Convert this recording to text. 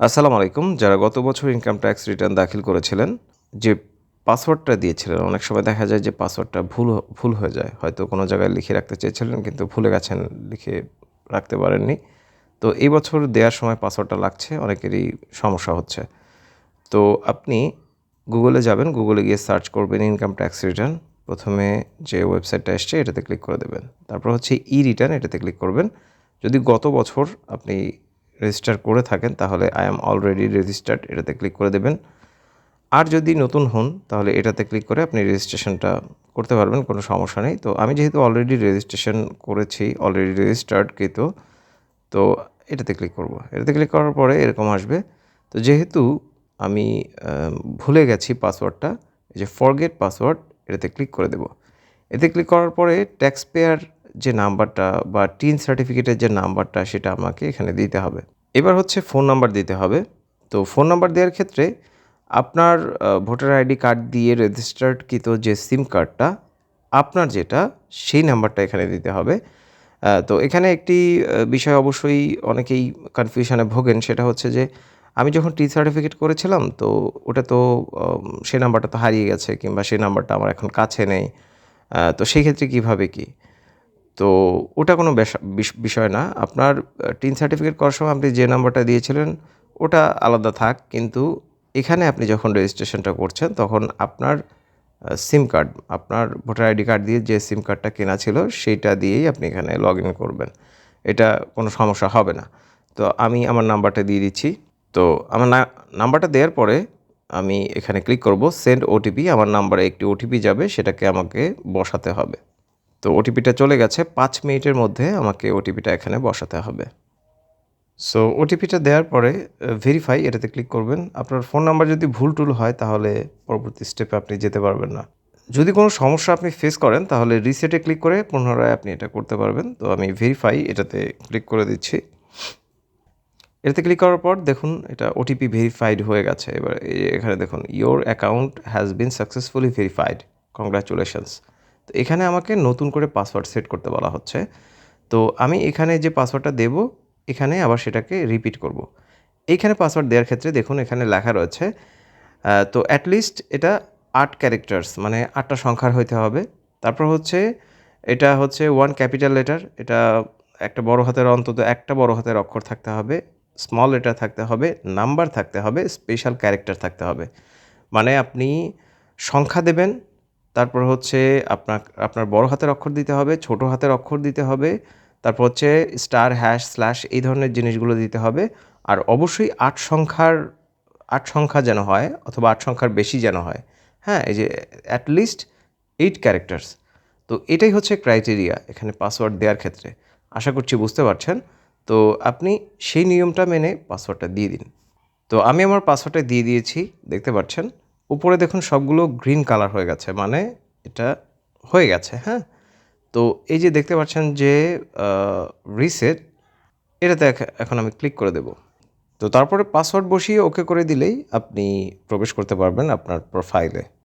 আসসালামু আলাইকুম। যারা গত বছর ইনকাম ট্যাক্স রিটার্ন দাখিল করেছিলেন, যে পাসওয়ার্ডটা দিয়েছিলেন, অনেক সময় দেখা যায় যে পাসওয়ার্ডটা ভুল ভুল হয়ে যায়। হয়তো কোনো জায়গায় লিখে রাখতে চেয়েছিলেন, কিন্তু ভুলে গেছেন, লিখে রাখতে পারেননি। তো এই বছর দেওয়ার সময় পাসওয়ার্ডটা লাগছে, অনেকেরই সমস্যা হচ্ছে। তো আপনি গুগলে যাবেন গুগলে গিয়ে সার্চ করবেন ইনকাম ট্যাক্স রিটার্ন প্রথমে যে ওয়েবসাইটটা এসছে, এটাতে ক্লিক করে দেবেন। তারপর হচ্ছে ই রিটার্ন এটাতে ক্লিক করবেন। যদি গত বছর আপনি রেজিস্টার করে থাকেন, তাহলে আই এম অলরেডি রেজিস্টার্ড এটাতে ক্লিক করে দেবেন। আর যদি নতুন হন, তাহলে এটাতে ক্লিক করে আপনি রেজিস্ট্রেশনটা করতে পারবেন, কোনো সমস্যা নেই। তো আমি যেহেতু অলরেডি রেজিস্ট্রেশন করেছি অলরেডি রেজিস্টার্ড কিন্তু, তো এটাতে ক্লিক করব। এটাতে ক্লিক করার পরে এরকম আসবে। তো যেহেতু আমি ভুলে গেছি পাসওয়ার্ডটা এই যে ফরগেট পাসওয়ার্ড এটাতে ক্লিক করে দেব। এতে ক্লিক করার পরে ট্যাক্স পেয়ার যে নাম্বারটা বা টিন সার্টিফিকেটের যে নাম্বারটা সেটা আমাকে এখানে দিতে হবে। এবার হচ্ছে ফোন নাম্বার দিতে হবে। তো ফোন নাম্বার দেওয়ার ক্ষেত্রে আপনার ভোটার আইডি কার্ড দিয়ে রেজিস্টার্ডকৃত যে সিম কার্ডটা, আপনার যেটা, সেই নাম্বারটা এখানে দিতে হবে। তো এখানে একটি বিষয় অবশ্যই অনেকেই কনফিউশনে ভোগেন, সেটা হচ্ছে যে আমি যখন টি সার্টিফিকেট করেছিলাম, তো ওটা তো সেই নাম্বারটা তো হারিয়ে গেছে কিংবা সেই নাম্বারটা আমার এখন কাছে নেই। তো সেই ক্ষেত্রে কীভাবে কী? তো ওটা কোনো বিষয় না। আপনার টিন সার্টিফিকেট করার সময় আপনি যে নাম্বারটা দিয়েছিলেন, ওটা আলাদা থাক, কিন্তু এখানে আপনি যখন রেজিস্ট্রেশনটা করছেন, তখন আপনার সিম কার্ড আপনার ভোটার আইডি কার্ড দিয়ে যে সিম কার্ডটা কেনা ছিল, সেইটা দিয়েই আপনি এখানে লগ ইন করবেন। এটা কোনো সমস্যা হবে না। তো আমি আমার নাম্বারটা দিয়ে দিচ্ছি। তো আমার নাম্বারটা দেওয়ার পরে আমি এখানে ক্লিক করব সেন্ড ওটিপি আমার নাম্বারে একটি ওটিপি যাবে, সেটাকে আমাকে বসাতে হবে। তো ওটিপিটা চলে গেছে, পাঁচ মিনিটের মধ্যে আমাকে ওটিপিটা এখানে বসাতে হবে। সো ওটিপিটা দেওয়ার পরে ভেরিফাই এটাতে ক্লিক করবেন। আপনার ফোন নাম্বার যদি ভুল টুল হয়, তাহলে পরবর্তী স্টেপে আপনি যেতে পারবেন না। যদি কোনো সমস্যা আপনি ফেস করেন, তাহলে রিসেটে ক্লিক করে পুনরায় আপনি এটা করতে পারবেন। তো আমি ভেরিফাই এটাতে ক্লিক করে দিচ্ছি। এটাতে ক্লিক করার পর দেখুন, এটা ওটিপি ভেরিফাইড হয়ে গেছে। এবার এখানে দেখুন your account has been successfully verified congratulations তো এখানে আমাকে নতুন করে পাসওয়ার্ড সেট করতে বলা হচ্ছে। তো আমি এখানে যে পাসওয়ার্ডটা দেব, এখানে আবার সেটাকে রিপিট করব। এইখানে পাসওয়ার্ড দেওয়ার ক্ষেত্রে দেখুন এখানে লেখা রয়েছে তো অ্যাটলিস্ট এটা আট ক্যারেক্টার্স মানে আটটা সংখ্যার হইতে হবে। তারপর হচ্ছে, এটা হচ্ছে ওয়ান ক্যাপিটাল লেটার এটা একটা বড় হাতের অন্তত একটা বড় হাতের অক্ষর থাকতে হবে স্মল লেটার থাকতে হবে নাম্বার থাকতে হবে স্পেশাল ক্যারেক্টার থাকতে হবে। মানে আপনি সংখ্যা দেবেন তারপর হচ্ছে আপনার আপনার বড় হাতের অক্ষর দিতে হবে, ছোট হাতের অক্ষর দিতে হবে, তারপর হচ্ছে স্টার হ্যাশ স্ল্যাশ এই ধরনের জিনিসগুলো দিতে হবে। আর অবশ্যই আট সংখ্যার, আট সংখ্যা যেন হয় অথবা আট সংখ্যার বেশি যেন হয়। হ্যাঁ এই যে অ্যাটলিস্ট এইট ক্যারেক্টার্স তো এটাই হচ্ছে ক্রাইটেরিয়া এখানে পাসওয়ার্ড দেওয়ার ক্ষেত্রে। আশা করছি বুঝতে পারছেন। তো আপনি সেই নিয়মটা মেনে পাসওয়ার্ডটা দিয়ে দিন। তো আমি আমার পাসওয়ার্ডটা দিয়ে দিয়েছি, দেখতে পাচ্ছেন? উপরে দেখুন সবগুলো গ্রিন কালার হয়ে গেছে মানে এটা হয়ে গেছে হ্যাঁ? তো এই যে দেখতে পাচ্ছেন যে রিসেট এটাতে এখন আমি ক্লিক করে দেব। তো তারপরে পাসওয়ার্ড বসিয়ে ওকে করে দিলেই আপনি প্রবেশ করতে পারবেন আপনার প্রোফাইলে